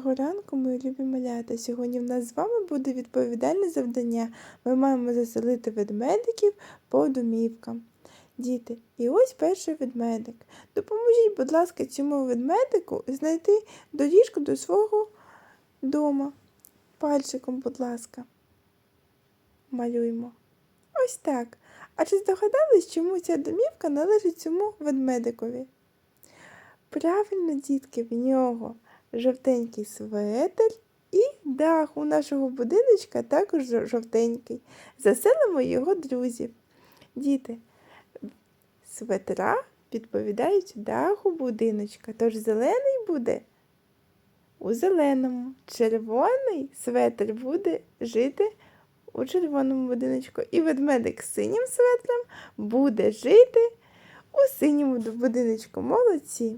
Доброго ранку, мої любі малята. Сьогодні в нас з вами буде відповідальне завдання. Ми маємо заселити ведмедиків по домівкам. Діти, і ось перший ведмедик. Допоможіть, будь ласка, цьому ведмедику знайти доріжку до свого дома. Пальчиком, будь ласка. Малюємо. Ось так. А чи здогадались, чому ця домівка належить цьому ведмедикові? Правильно, дітки, в нього жовтенький светр і дах у нашого будиночка також жо- жовтенький. Заселимо його друзів. Діти, светра відповідають даху будиночка, тож зелений буде у зеленому, червоний светр буде жити у червоному будиночку, і ведмедик з синім светром буде жити у синьому будиночку. Молодці.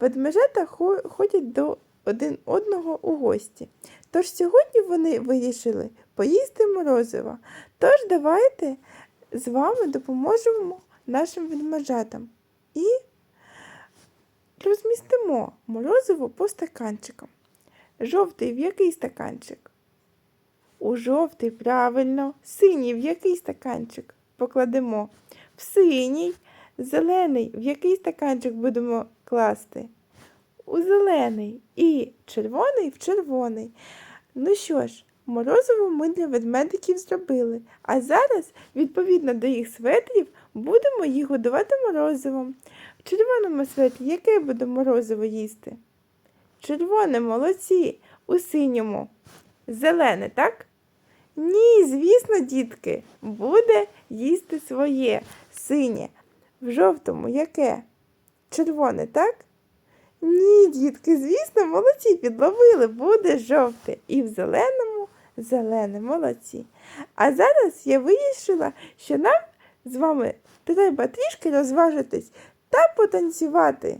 Ведмежата ходять до один одного у гості. Тож сьогодні вони вирішили поїсти морозиво. Тож давайте з вами допоможемо нашим ведмежатам і розмістимо морозиво по стаканчикам. Жовтий в який стаканчик? У жовтий, правильно. Синій в який стаканчик покладемо? В синій. Зелений в який стаканчик будемо класти? У зелений. І червоний в червоний. Ну що ж, морозиво ми для ведмедиків зробили. А зараз, відповідно до їх светрів, будемо їх годувати морозивом. В червоному светрі яке буде морозиво їсти? Червоне, молодці, у синьому. Зелене, так? Ні, звісно, дітки, буде їсти своє синє. В жовтому яке? Червоне, так? Ні, дітки, звісно, молодці, підловили, буде жовте. І в зеленому зелене, молодці. А зараз я вирішила, що нам з вами треба трішки розважитись та потанцювати.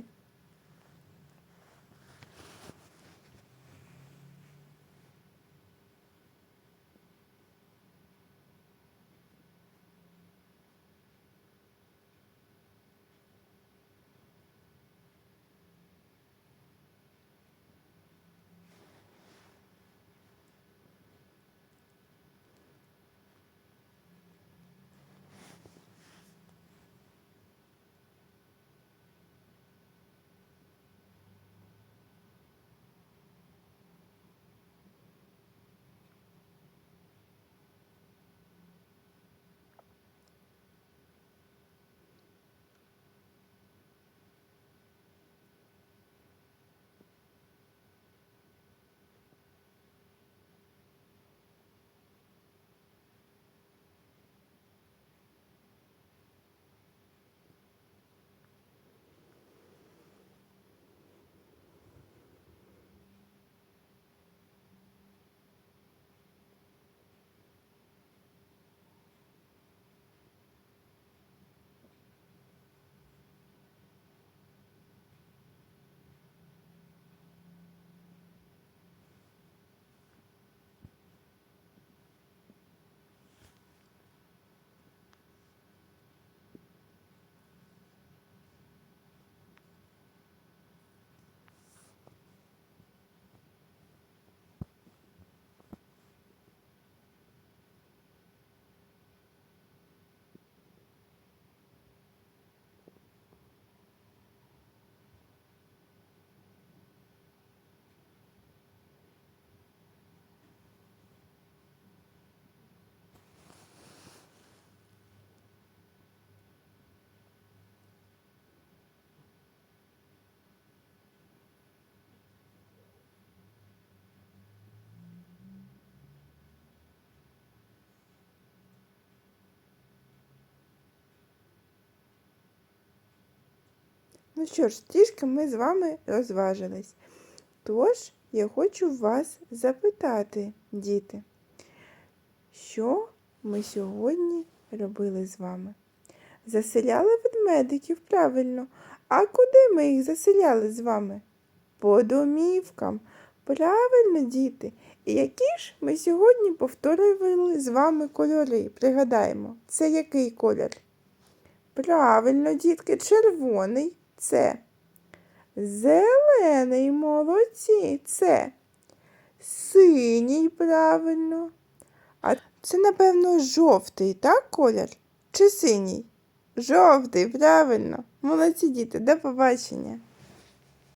Ну що ж, трішки ми з вами розважились. Тож я хочу вас запитати, діти, що ми сьогодні робили з вами? Заселяли ведмедиків правильно. А куди ми їх заселяли з вами? По домівкам. Правильно, діти. І які ж ми сьогодні повторювали з вами кольори? Пригадаємо, це який колір? Правильно, дітки, червоний це. Зелений молодці це. Синій, правильно. А це, напевно, жовтий, так, колір? Чи синій? Жовтий, правильно. Молодці діти, до побачення.